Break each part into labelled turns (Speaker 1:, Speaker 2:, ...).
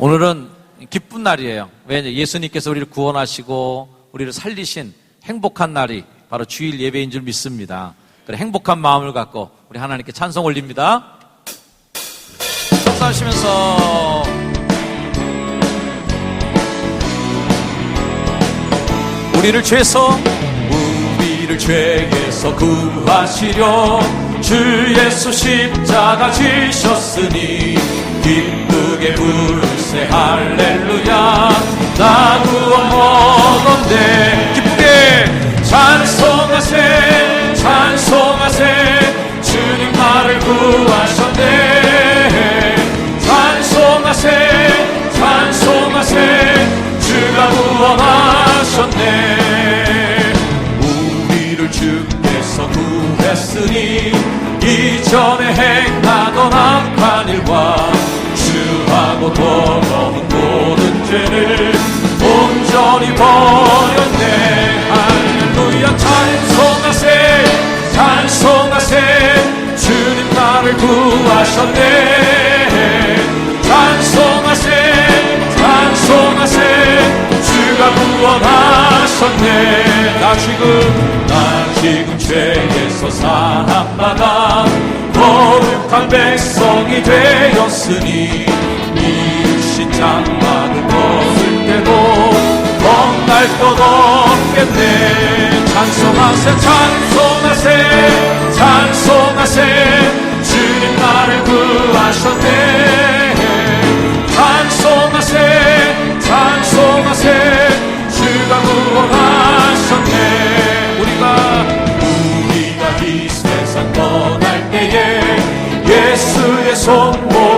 Speaker 1: 오늘은 기쁜 날이에요. 왜냐 예수님께서 우리를 구원하시고 우리를 살리신 행복한 날이 바로 주일 예배인 줄 믿습니다. 그래 행복한 마음을 갖고 우리 하나님께 찬송 올립니다. 감사하시면서 우리를 죄서 우리를 죄에서 구하시려 주 예수 십자가 지셨으니 기쁘게 불세 할렐루야. 나 구원 먹었네. 기쁘게. 찬송하세 찬송하세. 주님 나를 구하셨네. 찬송하세 찬송하세. 주가 구원하셨네. 우리를 주께서 구했으니 이전에 행하던 악한 일과 온전히 버렸네. 할렐루야 찬송하세 찬송하세. 주님 나를 구하셨네. 찬송하세 찬송하세. 주가 구원하셨네. 나 지금 나 지금 죄에서 사함받아 거룩한 백성이 되었으니 없겠네. 찬송하세 찬송하세 찬송하세. 주님 나를 구하셨네. 찬송하세 찬송하세. 주가 구원하셨네. 우리가 우리가 이 세상 떠날 때에 예수의 손목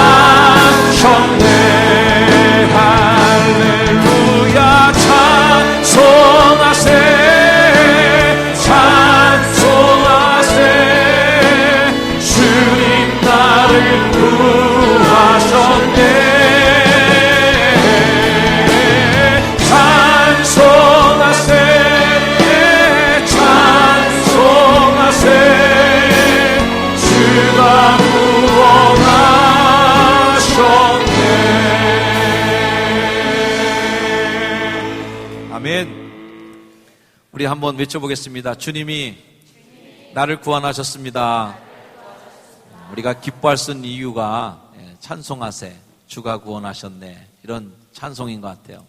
Speaker 1: 한번 외쳐보겠습니다. 주님이 나를 구원하셨습니다. 우리가 기뻐할 수 있는 이유가 예, 찬송하세. 주가 구원하셨네. 이런 찬송인 것 같아요.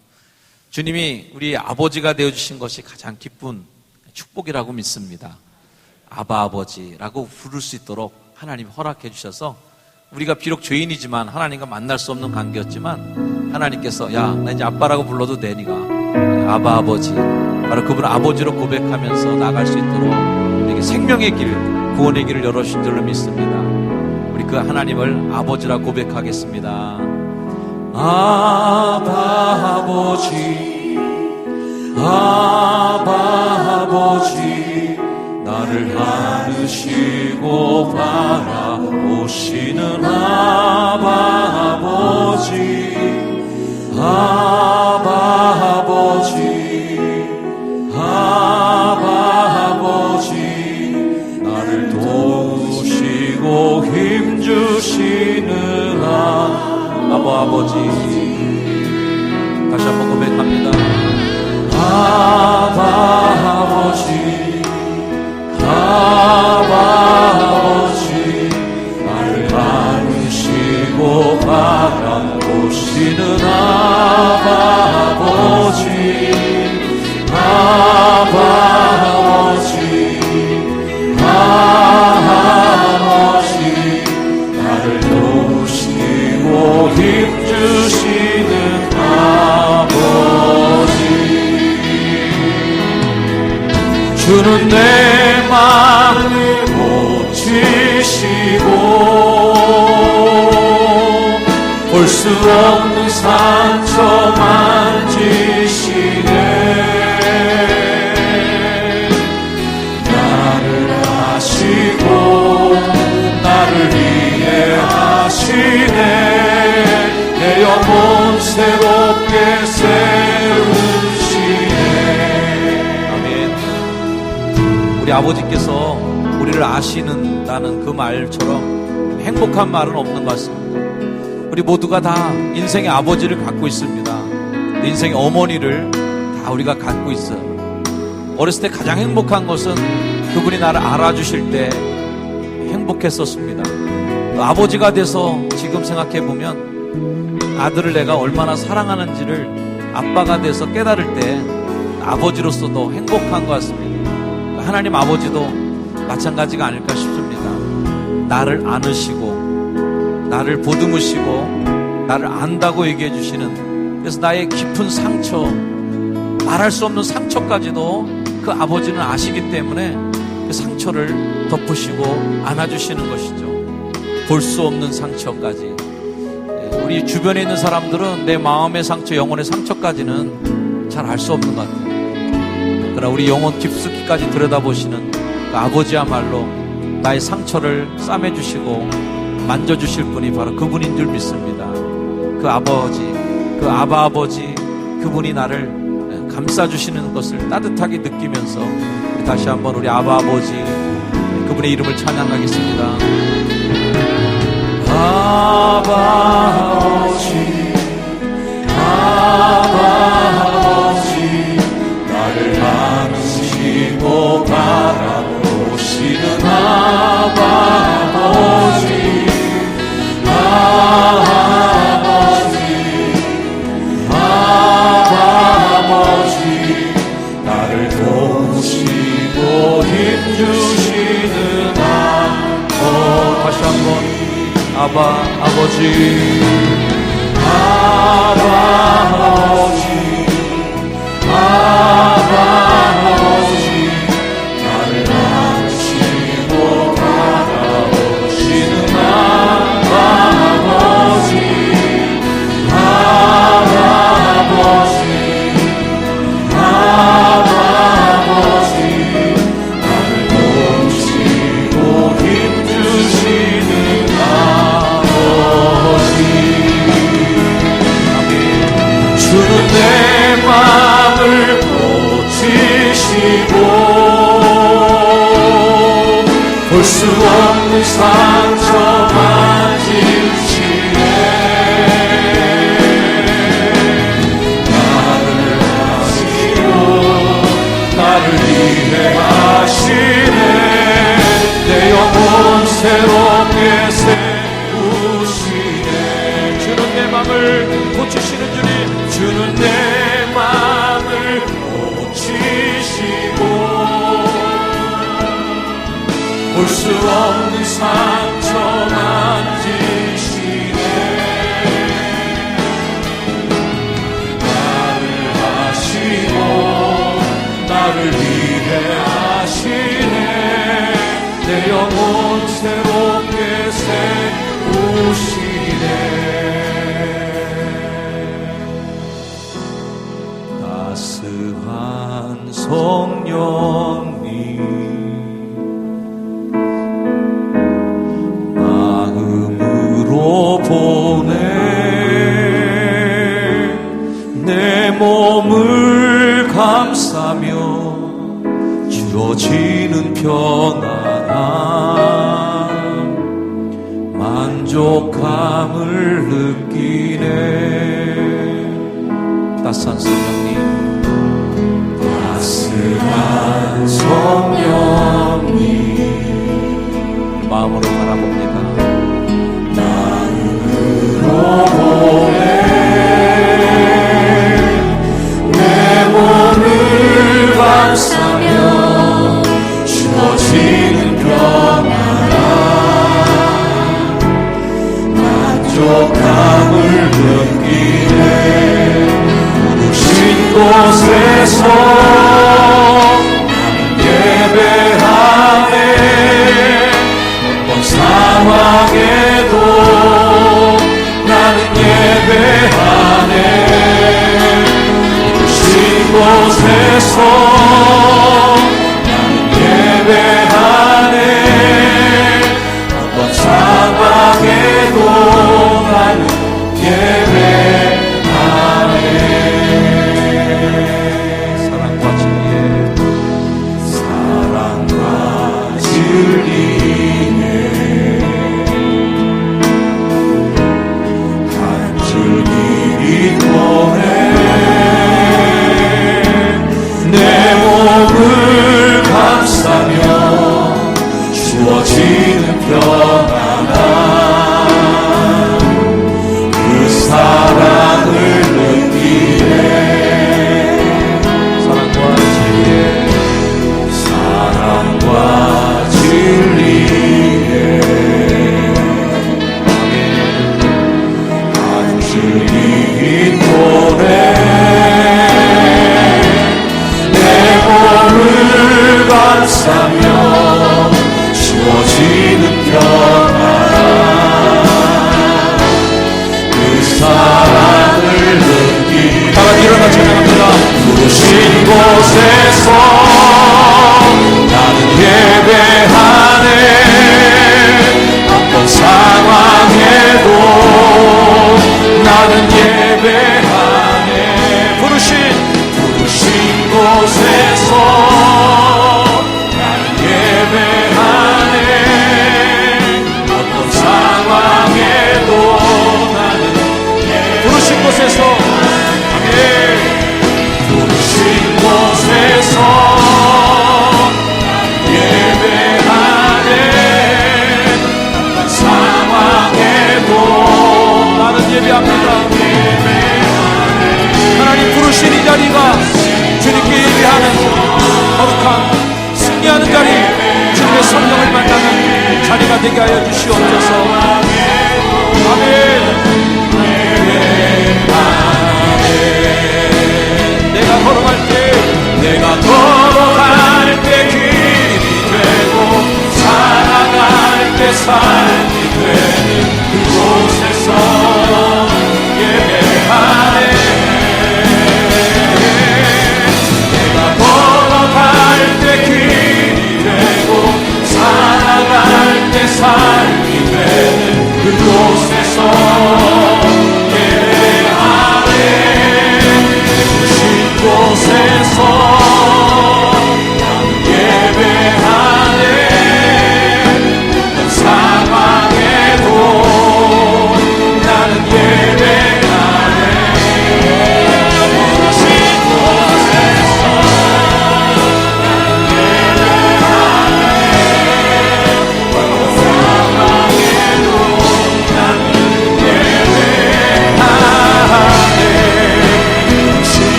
Speaker 1: 주님이 우리 아버지가 되어주신 것이 가장 기쁜 축복이라고 믿습니다. 아바 아버지라고 부를 수 있도록 하나님이 허락해 주셔서 우리가 비록 죄인이지만 하나님과 만날 수 없는 관계였지만 하나님께서 야 나 이제 아빠라고 불러도 돼 니가. 아바 아버지 바로 그분 아버지로 고백하면서 나갈 수 있도록 우리에게 생명의 길 구원의 길을 열어주신 줄로 믿습니다. 우리 그 하나님을 아버지라 고백하겠습니다. 아버지 아버지 나를 안으시고 바라보시는 아버지 아버지 주시는 아버지. 주는 내 마음을 고치시고 볼 수 없는 상처 새롭게 세우시네. 아멘. 우리 아버지께서 우리를 아시는다는 그 말처럼 행복한 말은 없는 것 같습니다. 우리 모두가 다 인생의 아버지를 갖고 있습니다. 인생의 어머니를 다 우리가 갖고 있어요. 어렸을 때 가장 행복한 것은 그분이 나를 알아주실 때 행복했었습니다. 아버지가 돼서 지금 생각해 보면 아들을 내가 얼마나 사랑하는지를 아빠가 돼서 깨달을 때 아버지로서도 행복한 것 같습니다. 하나님 아버지도 마찬가지가 아닐까 싶습니다. 나를 안으시고 나를 보듬으시고 나를 안다고 얘기해 주시는 그래서 나의 깊은 상처 말할 수 없는 상처까지도 그 아버지는 아시기 때문에 그 상처를 덮으시고 안아주시는 것이죠. 볼 수 없는 상처까지. 예, 우리 주변에 있는 사람들은 내 마음의 상처, 영혼의 상처까지는 잘 알 수 없는 것 같아요. 그러나 우리 영혼 깊숙이까지 들여다보시는 그 아버지야말로 나의 상처를 싸매주시고 만져주실 분이 바로 그분인 줄 믿습니다. 그 아버지, 그 아바 아버지, 그분이 나를 감싸주시는 것을 따뜻하게 느끼면서 다시 한번 우리 아바 아버지 그분의 이름을 찬양하겠습니다. 아버지 아버지 나를 안으시고 바라보시는 아바 아버지 아버지 나를 도우시고 힘주시 아바 아버지. 아바 아버지. 아바 이해하시네. 내 영혼 새롭게 세우시네. 주는 내 맘을 고치시는 주님 주는 내 맘을 고치시고 볼 수 없는 상 감싸며 주어지는 편안함. 만족함을 느끼네. 따스한 성령님. 따스한 성령님. 마음으로 바라봅니다. 내 곳에서 雨过。 자리가 주님께 예배하는 거룩한 승리하는 자리 주님의 성령을 만나는 자리가 되게 하여 주시옵소서 예, 아멘 내가 걸어갈 때
Speaker 2: 내가 걸어갈 때 길이 되고 살아갈 때 살.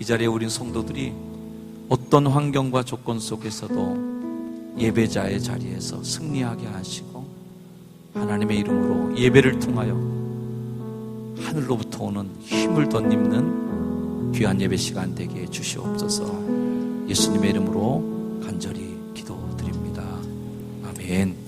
Speaker 1: 이 자리에 우린 성도들이 어떤 환경과 조건 속에서도 예배자의 자리에서 승리하게 하시고 하나님의 이름으로 예배를 통하여 하늘로부터 오는 힘을 덧입는 귀한 예배 시간 되게 해주시옵소서 예수님의 이름으로 간절히 기도드립니다. 아멘.